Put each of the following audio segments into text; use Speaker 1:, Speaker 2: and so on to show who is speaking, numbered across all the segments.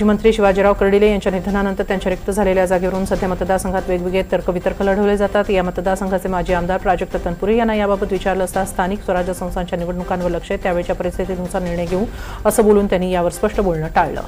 Speaker 1: माजी मंत्री शिवाजीराव कर्डिले यांच्या निधनानंतर त्यांच्या रिक्त झालेल्या जागेवरून सध्या मतदारसंघात वेगवेगळे तर्कवितर्क लढवले जातात. या मतदारसंघाचे माजी आमदार प्राजक्त तनपुरे यांना याबाबत विचारलं असता स्थानिक स्वराज्य संस्थांच्या निवडणुकांवर लक्ष आहे. त्यावेळच्या परिस्थितीनुसार निर्णय घेऊ असं बोलून त्यांनी यावर स्पष्ट बोलणं टाळलं.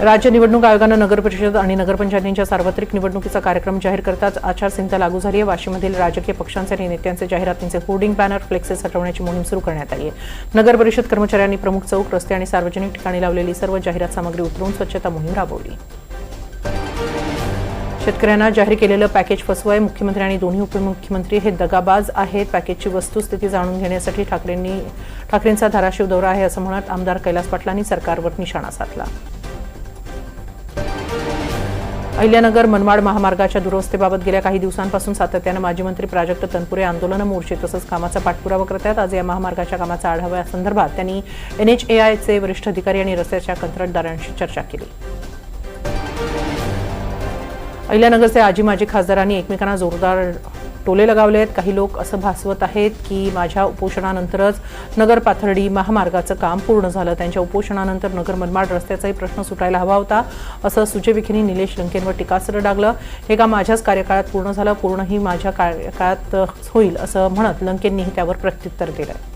Speaker 1: राज्य निवडणूक आयोगानं नगर परिषद आणि नगरपंचायतींच्या सार्वत्रिक निवडणुकीचा कार्यक्रम जाहीर करताच आचारसंहिता लागू झाली आहे. वाशिममधील राजकीय पक्षांचे आणि नेत्यांचे जाहिरातींचे होर्डिंग बॅनर फ्लेक्सेस हटवण्याची मोहीम सुरू करण्यात आली आहे. नगर परिषद कर्मचाऱ्यांनी प्रमुख चौक रस्ते आणि सार्वजनिक ठिकाणी लावलेली सर्व जाहिरात सामग्री उतरवून स्वच्छता मोहीम राबवली. शेतकऱ्यांना जाहीर केलेलं पॅकेज फसवं आहे मुख्यमंत्री आणि दोन्ही उपमुख्यमंत्री हे दगाबाज आहेत. पॅकेजची वस्तुस्थिती जाणून घेण्यासाठी ठाकरेंनी ठाकरेंचा धाराशिव दौरा आहे असं म्हणत आमदार कैलास पाटलांनी सरकारवर निशाणा साधला. अहिल्यानगर मनमाड महामार्गाच्या दुरवस्थेबाबत गेल्या काही दिवसांपासून सातत्यानं माजी मंत्री प्राजक्त तनपुरे आंदोलन मोर्चे तसंच कामाचा पाठपुरावा करत आहेत आज या महामार्गाच्या कामाचा आढावा संदर्भात त्यांनी एनएचएआयचे वरिष्ठ अधिकारी आणि रस्त्याच्या कंत्राटदारांशी चर्चा केली. अहिल्यानगरचे आजी माजी खासदारांनी एकमेकांना जोरदार टोले लगावले आहेत. काही लोक असं भासवत आहेत की माझ्या उपोषणानंतरच नगर पाथर्डी महामार्गाचं काम पूर्ण झालं. त्यांच्या उपोषणानंतर नगर मनमाड रस्त्याचाही प्रश्न सुटायला हवा होता. असं सुजय विखेंनी निलेश लंकेंवर टीकास्त्र डागलं. हे काम माझ्याच कार्यकाळात पूर्ण झालं. पूर्णही माझ्या कार्यकाळात होईल असं म्हणत लंकेंनीही त्यावर प्रत्युत्तर दिलं.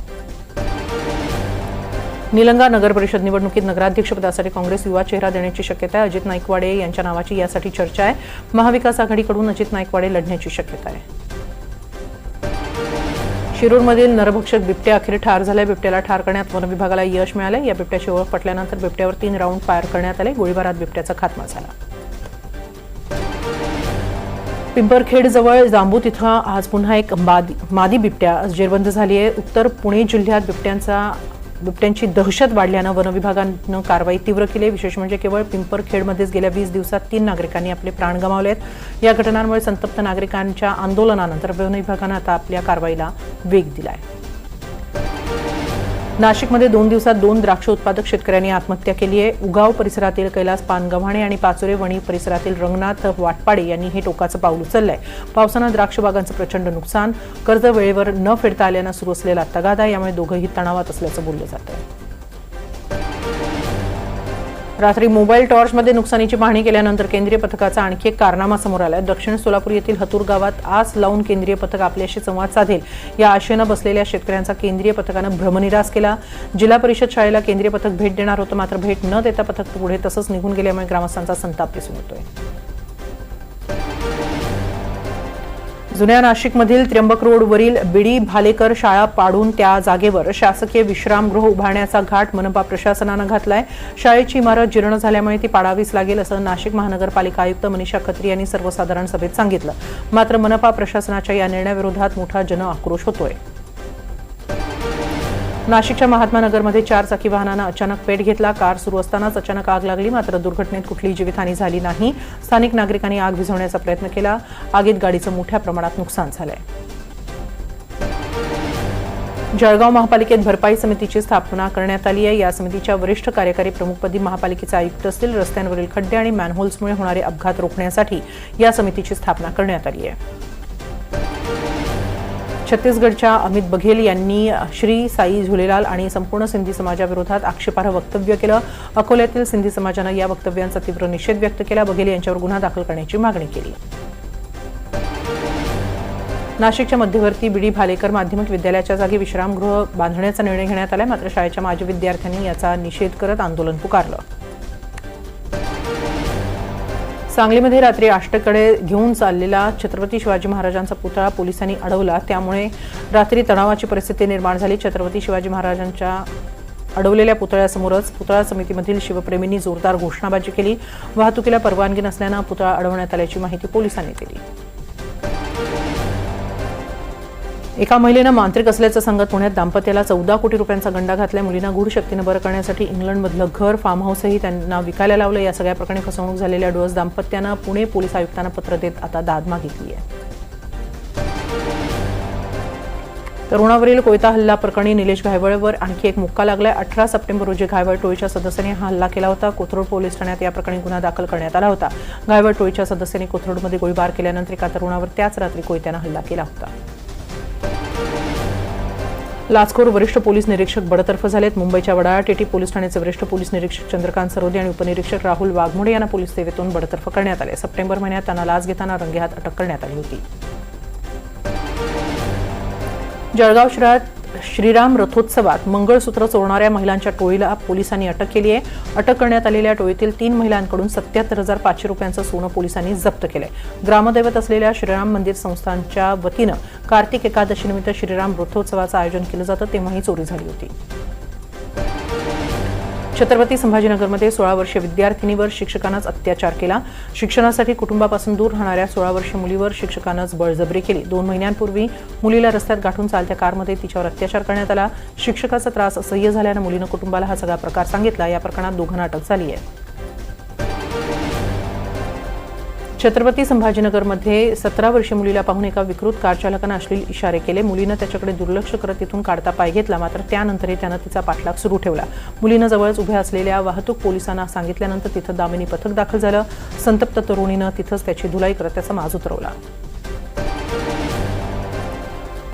Speaker 1: निलंगा नगर परिषद निवडणुकीत नगराध्यक्षपदासाठी काँग्रेस युवा चेहरा देण्याची शक्यता आहे. अजित नाईकवाडे यांच्या नावाची यासाठी चर्चा आहे. महाविकास आघाडीकडून अजित नाईकवाडे लढण्याची शक्यता आहे. शिरूरमधील नरभक्षक बिबटे अखेर ठार झाले बिबट्याला ठार करण्यात वनविभागाला यश मिळाले. या बिबट्याची ओळख पटल्यानंतर बिबट्यावर तीन राऊंड फायर करण्यात आले. गोळीबारात बिबट्याचा खात्मा झाला. पिंपरखेडजवळ जांबूत इथं आज पुन्हा एक मादी मादी बिबट्या जेरबंद झाली आहे. उत्तर पुणे जिल्ह्यात बिबट्यांचा बिबट्यांची दहशत वाढल्यानं वनविभागानं कारवाई तीव्र केली. विशेष म्हणजे केवळ पिंपरखेडमध्येच गेल्या वीस दिवसात तीन नागरिकांनी आपले प्राण गमावले आहेत. या घटनांमुळे संतप्त नागरिकांच्या आंदोलनानंतर वनविभागानं आता आपल्या कारवाईला वेग दिला आहे नाशिकमध्ये दोन दिवसात दोन द्राक्ष उत्पादक शेतकऱ्यांनी आत्महत्या केली आहे. उगाव परिसरातील कैलास पानगव्हाणे आणि पाचोरे वणी परिसरातील रंगनाथ वाटपाडे यांनी हे टोकाचं पाऊल उचललंय. पावसानं द्राक्ष बागांचं प्रचंड नुकसान कर्ज वेळेवर न फेडता आल्यानं सुरू असलेला तगादा यामुळे दोघंही तणावात असल्याचं बोललं जात आहे रात्री मोबाईल टॉर्चमध्ये नुकसानीची पाहणी केल्यानंतर केंद्रीय पथकाचा आणखी एक कारनामा समोर आला दक्षिण सोलापूर येथील हतूर गावात आस लावून केंद्रीय पथक आपल्याशी संवाद साधेल. या आशेनं बसलेल्या शेतकऱ्यांचा केंद्रीय पथकानं भ्रमनिरास केला. जिल्हा परिषद शाळेला केंद्रीय पथक भेट देणार होतं मात्र भेट न देता पथक पुढे तसंच निघून गेल्यामुळे ग्रामस्थांचा संताप दिसून येतोय. जुन्या नाशिकमधील त्र्यंबक रोडवरील बिडी भालेकर शाळा पाडून त्या जागेवर शासकीय विश्रामगृह उभारण्याचा घाट मनपा प्रशासनानं घातलाय. शाळेची इमारत जीर्ण झाल्यामुळे ती पाडावीच लागेल असं नाशिक महानगरपालिका आयुक्त मनीषा खत्री यांनी सर्वसाधारण सभेत सांगितलं. मात्र मनपा प्रशासनाच्या या निर्णयाविरोधात मोठा जन आक्रोश होतोय. नाशिकच्या महात्मा नगरमध्ये चार चाकी वाहनानं अचानक पेट घेतला. कार सुरू असतानाच अचानक आग लागली मात्र दुर्घटनेत कुठलीही जीवितहानी झाली नाही. स्थानिक नागरिकांनी आग विझवण्याचा प्रयत्न केला. आगीत गाडीचं मोठ्या प्रमाणात नुकसान झालंय. जळगाव महापालिकेत भरपाई समितीची स्थापना करण्यात आली आहे. या समितीच्या वरिष्ठ कार्यकारी प्रमुखपदी महापालिकेचे आयुक्त असतील. रस्त्यांवरील खड्डे आणि मॅनहोल्समुळे होणारे अपघात रोखण्यासाठी या समितीची स्थापना करण्यात आली आहे. छत्तीसगडच्या अमित बघेल यांनी श्री साई झुलेलाल आणि संपूर्ण सिंधी समाजाविरोधात आक्षेपार्ह वक्तव्य केलं. अकोल्यातील सिंधी समाजानं या वक्तव्यांचा तीव्र निषेध व्यक्त केला. बघेल यांच्यावर गुन्हा दाखल करण्याची मागणी केली. नाशिकच्या मध्यवर्ती बीडी भालेकर माध्यमिक विद्यालयाच्या जागी विश्रामगृह बांधण्याचा निर्णय घेण्यात आला मात्र शाळेच्या माजी विद्यार्थ्यांनी याचा निषेध करत आंदोलन पुकारलं. सांगलीमध्ये रात्री आष्टकडे घेऊन चाललेला छत्रपती शिवाजी महाराजांचा पुतळा पोलिसांनी अडवला. त्यामुळे रात्री तणावाची परिस्थिती निर्माण झाली. छत्रपती शिवाजी महाराजांच्या अडवलेल्या पुतळ्यासमोरच पुतळा समितीमधील शिवप्रेमींनी जोरदार घोषणाबाजी केली. वाहतुकीला परवानगी नसल्यानं पुतळा अडवण्यात आल्याची माहिती पोलिसांनी दिली. एका महिलेनं मांत्रिक असल्याचं सांगत पुण्यात दाम्पत्याला चौदा कोटी रुपयांचा गंडा घातलाय. मुलींना गूढ शक्तीनं बरं करण्यासाठी इंग्लंडमधलं घर फार्म हाऊसही त्यांना विकायला लावलं या सगळ्या प्रकरणी फसवणूक झालेल्या डोस दाम्पत्यानं पुणे पोलीस आयुक्तांना पत्र देत आता दाद मागितली आहे. तरुणावरील कोयता हल्ला प्रकरणी निलेश घायवळवर आणखी एक मुक्का लागलाय. अठरा सप्टेंबर रोजी घायवळ टोळीच्या सदस्यांनी हा हल्ला केला होता. कोथरूड पोलीस ठाण्यात या प्रकरणी गुन्हा दाखल करण्यात आला होता. घायवळ टोळीच्या सदस्यांनी कोथरूडमध्ये गोळीबार केल्यानंतर एका तरुणावर त्याच रात्री कोयत्यानं हल्ला केला होता. लाचखोर वरिष्ठ पोलीस निरीक्षक बडतर्फ झालेत. मुंबईच्या वडाळा टेटी पोलीस ठाण्याचे वरिष्ठ पोलीस निरीक्षक चंद्रकांत सरोदे आणि उपनिरीक्षक राहुल वाघमोडे यांना पोलीस सेवेतून बडतर्फ करण्यात आले. सप्टेंबर महिन्यात त्यांना लाच घेताना रंगेहात अटक करण्यात आली होती. जळगाव शहरात श्रीराम रथोत्सवात मंगळसूत्र चोरणाऱ्या महिलांच्या टोळीला पोलिसांनी अटक केली आहे. अटक करण्यात आलेल्या टोळीतील तीन महिलांकडून सत्याहत्तर हजार पाचशे रुपयांचं सोनं पोलिसांनी जप्त केलंय. ग्रामदैवत असलेल्या श्रीराम मंदिर संस्थांच्या वतीनं कार्तिक एकादशीनिमित्त श्रीराम रथोत्सवाचं आयोजन केलं जातं तेव्हा ही चोरी झाली होती. छत्रपती संभाजीनगरमध्ये सोळा वर्षीय विद्यार्थिनीवर शिक्षकानंच अत्याचार केला. शिक्षणासाठी कुटुंबापासून दूर राहणाऱ्या सोळा वर्षीय मुलीवर शिक्षकानंच बळजबरी केली. दोन महिन्यांपूर्वी मुलीला रस्त्यात गाठून चालत्या कारमध्ये तिच्यावर अत्याचार करण्यात आला. शिक्षकाचा त्रास असह्य झाल्यानं मुलीनं कुटुंबाला हा सगळा प्रकार सांगितला. या प्रकरणात दोघांना अटक झाली आहे. छत्रपती संभाजीनगरमध्ये सतरा वर्षीय मुलीला पाहून एका विकृत कार चालकानं अश्लील इशारे केले. मुलीनं त्याच्याकडे दुर्लक्ष करत तिथून काढता पाय घेतला. मात्र त्यानंतरही त्यानं तिचा पाठलाग सुरू ठेवला. मुलीनं जवळच उभ्या असलेल्या वाहतूक पोलिसांना सांगितल्यानंतर तिथं दामिनी पथक दाखल झालं. संतप्त तरुणीनं तिथंच त्याची धुलाई करत त्याचा माज उतरवला.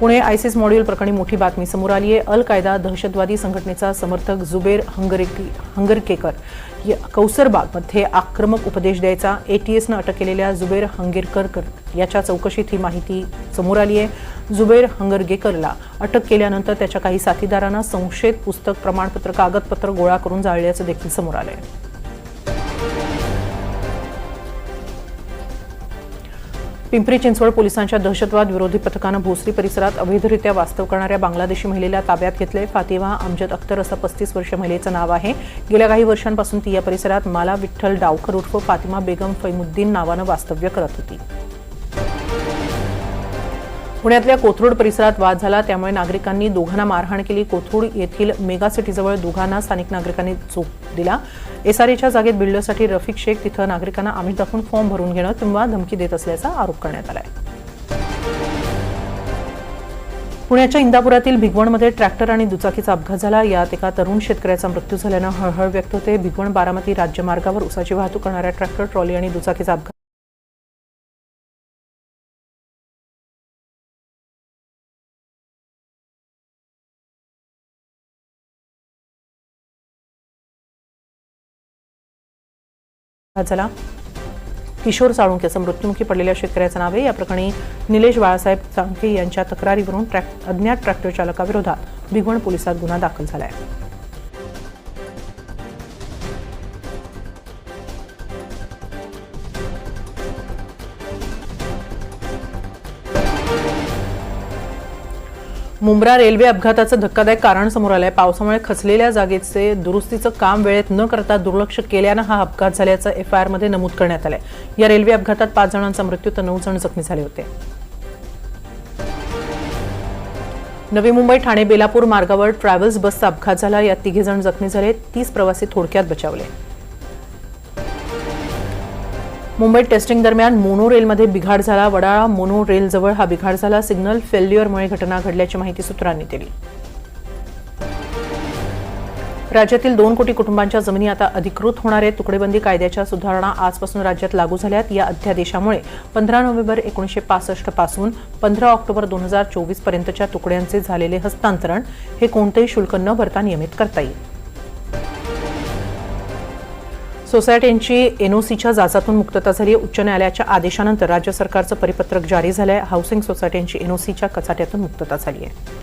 Speaker 1: पुणे आयसिस मॉड्यूल प्रकरणी मोठी बातमी समोर आली आहे अल कायदा दहशतवादी संघटनेचा समर्थक जुबेर हंगरेकी हंगरकेकर. कौसरबागमध्ये आक्रमक उपदेश द्यायचा. एटीएसनं अटक केलेल्या जुबेर हंगेरकर याच्या चौकशीत ही माहिती समोर आली आहे जुबेर हंगरगेकरला अटक केल्यानंतर त्याच्या काही साथीदारांना संशयित पुस्तक प्रमाणपत्र कागदपत्र गोळा करून जाळल्याचं देखील समोर आलं आहे पिंपरी चिंचवड पोलिसांच्या दहशतवाद विरोधी पथकानं भोसरी परिसरात अवैधरित्या वास्तव करणाऱ्या बांगलादेशी महिलेला ताब्यात घेतले फातिमा अमजद अख्तर असं पस्तीस वर्ष महिलेचं नाव आहे. गेल्या काही वर्षांपासून ती या परिसरात माला विठ्ठल डावखर उर्फ फातिमा बेगम फैमुद्दीन नावानं वास्तव्य करत होती. पुण्यातल्या कोथरूड परिसरात वाद झाला. त्यामुळे नागरिकांनी दोघांना मारहाण केली. कोथरूड येथील मेगा सिटीजवळ दोघांना स्थानिक नागरिकांनी चोप दिला. एसआरएच्या जागेत बिल्डरसाठी रफिक शेख. तिथं नागरिकांना आमिष दाखवून फॉर्म भरून घेणं किंवा धमकी देत असल्याचा आरोप करण्यात आलाय. पुण्याच्या इंदापुरातील भिगवणमध्ये ट्रॅक्टर आणि दुचाकीचा अपघात झाला. यात एका तरुण शेतकऱ्याचा मृत्यू झाल्यानं हळहळ व्यक्त होते. भिगवण बारामती राज्यमार्गावर उसाची वाहतूक करणाऱ्या ट्रॅक्टर ट्रॉली आणि दुचाकीचा अपघात झाला. किशोर साळुंके मृत्युमुखी पडलेल्या शेतकऱ्याचं नाव आहे. या प्रकरणी निलेश बाळासाहेब चांके यांच्या तक्रारीवरून ट्रॅक अज्ञात ट्रॅक्टर चालकाविरोधात भिगवण पोलिसात गुन्हा दाखल झाला आहे मुंब्रा रेल्वे अपघाताचं धक्कादायक कारण समोर आलंय. पावसामुळे खचलेल्या जागेचे दुरुस्तीचं काम वेळेत न करता दुर्लक्ष केल्यानं हा अपघात झाल्याचं एफ आय आरमध्ये नमूद करण्यात आलंय. या रेल्वे अपघातात पाच जणांचा मृत्यू तर नऊ जण जखमी झाले होते. नवी मुंबई ठाणे बेलापूर मार्गावर ट्रॅव्हल्स बसचा अपघात झाला. यात तिघे जण जखमी झाले. तीस प्रवासी थोडक्यात बचावले. मुंबईत टेस्टिंग दरम्यान मोनो रेलमध्ये बिघाड झाला. वडाळा मोनो रेलजवळ हा बिघाड झाला. सिग्नल फेल्युअरमुळे घटना घडल्याची माहिती सूत्रांनी दिली. राज्यातील दोन कोटी कुटुंबांच्या जमिनी आता अधिकृत होणार आहेत. तुकडेबंदी कायद्याच्या सुधारणा आजपासून राज्यात लागू झाल्यात. या अध्यादेशामुळे पंधरा नोव्हेंबर एकोणीसशे पासष्टपासून पंधरा ऑक्टोबर दोन हजार चोवीस पर्यंतच्या तुकड्यांचे झालेले हस्तांतरण हे कोणतेही शुल्क न भरता नियमित करता येईल. सोसायट्यांची एनओसीच्या जाचातून मुक्तता झाली. उच्च न्यायालयाच्या आदेशानंतर राज्य सरकारचं परिपत्रक जारी झालंय. हाऊसिंग सोसायट्यांची एनओसीच्या कचाट्यातून मुक्तता झाली आहे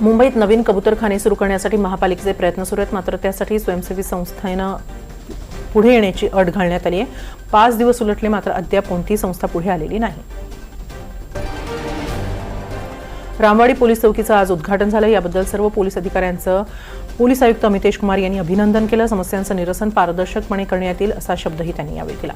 Speaker 1: मुंबईत नवीन कबूतरखाने सुरू करण्यासाठी महापालिकेचे प्रयत्न सुरू आहेत. मात्र त्यासाठी स्वयंसेवी संस्थेनं पुढे येण्याची अट घालण्यात आली आहे पाच दिवस उलटले मात्र अद्याप कोणतीही संस्था पुढे आलेली नाही. रामवाडी पोलीस चौकीचं आज उद्घाटन झालं. याबद्दल सर्व पोलीस अधिकाऱ्यांचं पोलीस आयुक्त अमितेश कुमार यांनी अभिनंदन केलं. समस्यांचं निरसन पारदर्शकपणे करण्यात येईल असा शब्दही त्यांनी यावेळी दिला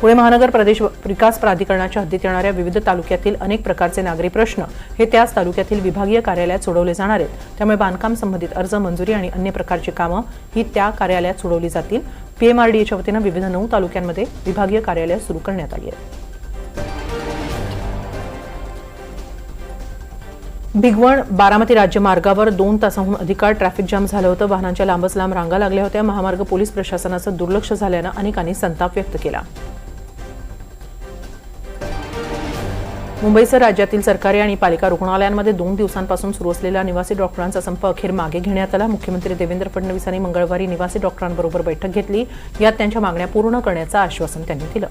Speaker 1: पुणे महानगर प्रदेश विकास प्राधिकरणाच्या हद्दीत येणाऱ्या विविध तालुक्यातील अनेक प्रकारचे नागरी प्रश्न हे त्याच तालुक्यातील विभागीय कार्यालयात सोडवले जाणार आहेत. त्यामुळे बांधकाम संबंधित अर्ज मंजुरी आणि अन्य प्रकारची कामं ही त्या कार्यालयात सोडवली जातील. पीएमआरडीएच्या वतीनं विविध नऊ तालुक्यांमध्ये विभागीय कार्यालय सुरू करण्यात आली आहेत. भिगवण बारामती राज्य मार्गावर दोन तासाहून अधिक काळ ट्रॅफिक जाम झालं होतं. वाहनांच्या लांबच लांब रांगा लागल्या होत्या. महामार्ग पोलीस प्रशासनाचं दुर्लक्ष झाल्यानं अनेकांनी संताप व्यक्त केला. मुंबईसह राज्यातील सरकारी आणि पालिका रुग्णालयांमध्ये दोन दिवसांपासून सुरू असलेला निवासी डॉक्टरांचा संप अखेर मागे घेण्यात आला. मुख्यमंत्री देवेंद्र फडणवीस यांनी मंगळवारी निवासी डॉक्टरांबरोबर बैठक घेतली. यात त्यांच्या मागण्या पूर्ण करण्याचं आश्वासन त्यांनी दिलं.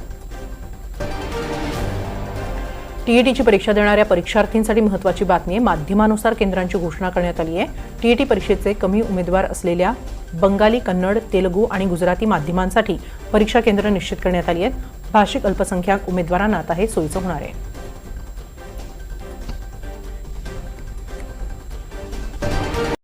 Speaker 1: टीईटीची परीक्षा देणाऱ्या परीक्षार्थींसाठी महत्वाची बातमी आहे. माध्यमानुसार केंद्रांची घोषणा करण्यात आली आहे. टीईटी परीक्षेचे कमी उमेदवार असलेल्या बंगाली कन्नड तेलुगू आणि गुजराती माध्यमांसाठी परीक्षा केंद्र निश्चित करण्यात आली आहेत. भाषिक अल्पसंख्याक उमेदवारांना आता हे सोयीचं होणार आहे.